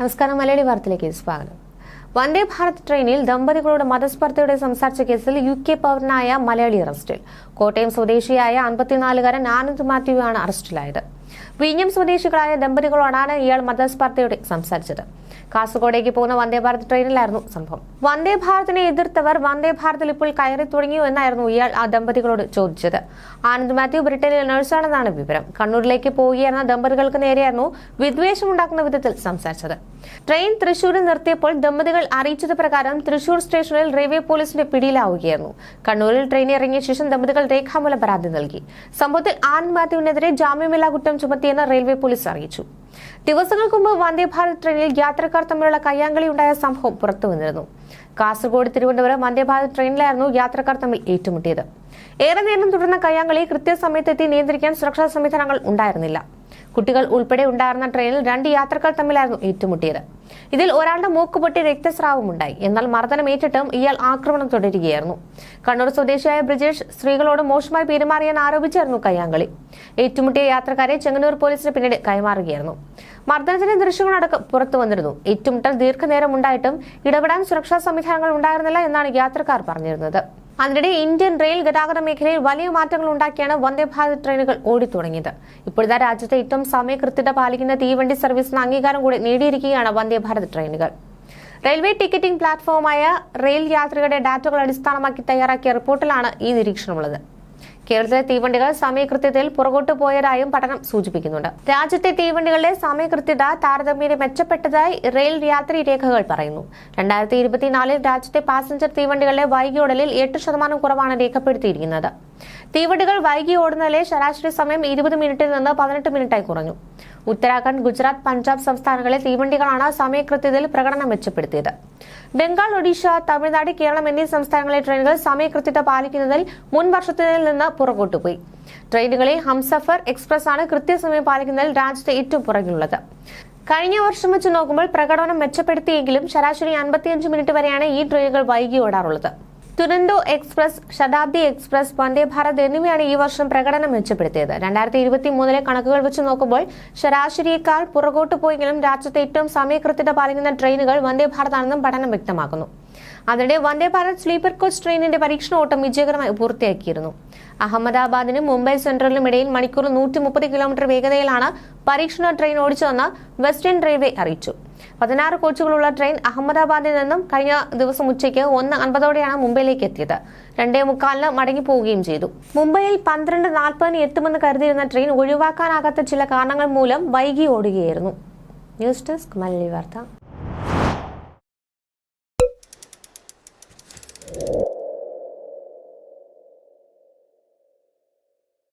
നമസ്കാരം മലയാളി വാർത്തയിലേക്ക് സ്വാഗതം. വന്ദേ ഭാരത് ട്രെയിനിൽ ദമ്പതികളുടെ മതസ്പർദ്ധയുടെ സംസാരിച്ച കേസിൽ യു കെ പൗരനായ മലയാളി അറസ്റ്റിൽ. കോട്ടയം സ്വദേശിയായ അൻപത്തിനാലുകാരൻ ആനന്ദ് മാത്യു ആണ് അറസ്റ്റിലായത്. വിഴിഞ്ഞം സ്വദേശികളായ ദമ്പതികളോടാണ് ഇയാൾ മതസ്പർദ്ധയോടെ സംസാരിച്ചത്. കാസർഗോഡേക്ക് പോകുന്ന വന്ദേ ഭാരത് ട്രെയിനിലായിരുന്നു സംഭവം. വന്ദേ ഭാരതിനെ എതിർത്തവർ വന്ദേ ഭാരതിൽ ഇപ്പോൾ കയറി തുടങ്ങിയോ എന്നായിരുന്നു ഇയാൾ ആ ദമ്പതികളോട് ചോദിച്ചത്. ആനന്ദ് മാത്യു ബ്രിട്ടനിൽ നഴ്സാണെന്നാണ് വിവരം. കണ്ണൂരിലേക്ക് പോകുകയെന്ന ദമ്പതികൾക്ക് നേരെയായിരുന്നു വിദ്വേഷമുണ്ടാക്കുന്ന വിധത്തിൽ സംസാരിച്ചത്. ട്രെയിൻ തൃശൂരിൽ നിർത്തിയപ്പോൾ ദമ്പതികൾ അറിയിച്ചത് പ്രകാരം തൃശൂർ സ്റ്റേഷനിൽ റെയിൽവേ പോലീസിന്റെ പിടിയിലാവുകയായിരുന്നു. കണ്ണൂരിൽ ട്രെയിൻ ഇറങ്ങിയ ശേഷം ദമ്പതികൾ രേഖാമൂലം പരാതി നൽകി. സംഭവത്തിൽ ആനന്ദ് മാത്യുവിനെതിരെ ജാമ്യമില്ലാ കുറ്റം ചുമത്തിയെന്ന് റെയിൽവേ പോലീസ് അറിയിച്ചു. ദിവസങ്ങൾക്ക് മുമ്പ് വന്ദേ ഭാരത് ട്രെയിനിൽ യാത്രക്കാർ തമ്മിലുള്ള കയ്യാങ്കളി ഉണ്ടായ സംഭവം പുറത്തു വന്നിരുന്നു കാസർഗോഡ് തിരുവനന്തപുരം വന്ദേ ഭാരത് ട്രെയിനിലായിരുന്നു യാത്രക്കാർ തമ്മിൽ ഏറ്റുമുട്ടിയത്. ഏറെ നേരം തുടർന്ന കയ്യാങ്കളി കൃത്യസമയത്തെത്തി നിയന്ത്രിക്കാൻ സുരക്ഷാ സംവിധാനങ്ങൾ ഉണ്ടായിരുന്നില്ല. കുട്ടികൾ ഉൾപ്പെടെ ഉണ്ടായിരുന്ന ട്രെയിനിൽ രണ്ട് യാത്രക്കാർ തമ്മിലായിരുന്നു ഏറ്റുമുട്ടിയത്. ഇതിൽ ഒരാളുടെ മൂക്ക് പൊട്ടി രക്തസ്രാവമുണ്ടായി എന്നാൽ മർദ്ദനം ഏറ്റിട്ടും ഇയാൾ ആക്രമണം തുടരുകയായിരുന്നു. കണ്ണൂർ സ്വദേശിയായ ബ്രിജേഷ് സ്ത്രീകളോട് മോശമായി പെരുമാറിയെന്ന് ആരോപിച്ചായിരുന്നു കയ്യാങ്കളി. ഏറ്റുമുട്ടിയ യാത്രക്കാരെ ചെങ്ങന്നൂർ പോലീസിന് പിന്നീട് കൈമാറുകയായിരുന്നു. മർദ്ദനത്തിന്റെ ദൃശ്യങ്ങളടക്കം പുറത്തു വന്നിരുന്നു. ഏറ്റുമുട്ടൽ ദീർഘനേരം ഉണ്ടായിട്ടും ഇടപെടാൻ സുരക്ഷാ സംവിധാനങ്ങൾ ഉണ്ടായിരുന്നില്ല എന്നാണ് യാത്രക്കാർ പറഞ്ഞിരുന്നത്. അതിനിടെ ഇന്ത്യൻ റെയിൽ ഗതാഗത മേഖലയിൽ വലിയ മാറ്റങ്ങൾ ഉണ്ടാക്കിയാണ് വന്ദേ ഭാരത് ട്രെയിനുകൾ ഓടിത്തുടങ്ങിയത്. ഇപ്പോഴത്തെ രാജ്യത്തെ ഏറ്റവും സമയകൃത്യത പാലിക്കുന്ന തീവണ്ടി സർവീസിന് അംഗീകാരം കൂടി നേടിയിരിക്കുകയാണ് വന്ദേ ഭാരത് ട്രെയിനുകൾ. റെയിൽവേ ടിക്കറ്റിംഗ് പ്ലാറ്റ്ഫോമായ റെയിൽ യാത്രികരുടെ ഡാറ്റകൾ അടിസ്ഥാനമാക്കി തയ്യാറാക്കിയ റിപ്പോർട്ടിലാണ് ഈ നിരീക്ഷണമുള്ളത്. കേരളത്തിലെ തീവണ്ടികൾ സമയകൃത്യതയിൽ പുറകോട്ട് പോയതായും പഠനം സൂചിപ്പിക്കുന്നുണ്ട്. രാജ്യത്തെ തീവണ്ടികളുടെ സമയകൃത്യത താരതമ്യേന മെച്ചപ്പെട്ടതായി റെയിൽ യാത്രി രേഖകൾ പറയുന്നു. രണ്ടായിരത്തി ഇരുപത്തിനാലിൽ രാജ്യത്തെ പാസഞ്ചർ തീവണ്ടികളുടെ വൈകിയോടലിൽ എട്ട് ശതമാനം കുറവാണ് രേഖപ്പെടുത്തിയിരിക്കുന്നത്. തീവണ്ടികൾ വൈകി ഓടുന്നതിലെ ശരാശരി സമയം ഇരുപത് മിനിറ്റിൽ നിന്ന് പതിനെട്ട് മിനിറ്റായി കുറഞ്ഞു. ഉത്തരാഖണ്ഡ് ഗുജറാത്ത് പഞ്ചാബ് സംസ്ഥാനങ്ങളിലെ തീവണ്ടികളാണ് സമയകൃത്യതയിൽ പ്രകടനം മെച്ചപ്പെടുത്തിയത്. ബംഗാൾ ഒഡീഷ തമിഴ്നാട് കേരളം എന്നീ സംസ്ഥാനങ്ങളിലെ ട്രെയിനുകൾ സമയകൃത്യത പാലിക്കുന്നതിൽ മുൻ വർഷത്തിൽ നിന്ന് പുറകോട്ട് പോയി. ട്രെയിനുകളിൽ ഹംസഫർ എക്സ്പ്രസ് ആണ് കൃത്യസമയം പാലിക്കുന്നതിൽ രാജ്യത്തെ ഏറ്റവും പുറകിലുള്ളത്. കഴിഞ്ഞ വർഷം വെച്ച് നോക്കുമ്പോൾ പ്രകടനം മെച്ചപ്പെടുത്തിയെങ്കിലും ശരാശരി അൻപത്തിയഞ്ച് മിനിറ്റ് വരെയാണ് ഈ ട്രെയിനുകൾ വൈകി ഓടാറുള്ളത്. തുരന്തോ എക്സ്പ്രസ് ശതാബ്ദി എക്സ്പ്രസ് വന്ദേ ഭാരത് എന്നിവയാണ് ഈ വർഷം പ്രകടനം മെച്ചപ്പെടുത്തിയത്. രണ്ടായിരത്തി ഇരുപത്തി മൂന്നിലെ കണക്കുകൾ വെച്ച് നോക്കുമ്പോൾ ശരാശരിയേക്കാൾ പുറകോട്ട് പോയെങ്കിലും രാജ്യത്തെ ഏറ്റവും സമയകൃത്യത പാലിക്കുന്ന ട്രെയിനുകൾ വന്ദേ ഭാരതാണെന്നും പഠനം വ്യക്തമാക്കുന്നു. അതിനിടെ വന്ദേ ഭാരത് സ്ലീപ്പർ കോച്ച് ട്രെയിനിന്റെ പരീക്ഷണ ഓട്ടം വിജയകരമായി പൂർത്തിയാക്കിയിരുന്നു. അഹമ്മദാബാദിനും മുംബൈ സെൻട്രലിനും ഇടയിൽ മണിക്കൂറിൽ നൂറ്റി മുപ്പത് കിലോമീറ്റർ വേഗതയിലാണ് പരീക്ഷണ ട്രെയിൻ ഓടിച്ചതെന്ന് വെസ്റ്റേൺ റെയിൽവേ അറിയിച്ചു. പതിനാറ് കോച്ചുകളുള്ള ട്രെയിൻ അഹമ്മദാബാദിൽ നിന്നും കഴിഞ്ഞ ദിവസം ഉച്ചയ്ക്ക് ഒന്ന് അൻപതോടെയാണ് മുംബൈയിലേക്ക് എത്തിയത്. രണ്ടേ മുക്കാലിന് മടങ്ങി പോവുകയും ചെയ്തു. മുംബൈയിൽ പന്ത്രണ്ട് നാൽപ്പതിന് എത്തുമെന്ന് കരുതിയിരുന്ന ട്രെയിൻ ഒഴിവാക്കാനാകാത്ത ചില കാരണങ്ങൾ മൂലം വൈകി ഓടുകയായിരുന്നു. ന്യൂസ് ഡെസ്ക് മലയാളി വാർത്ത.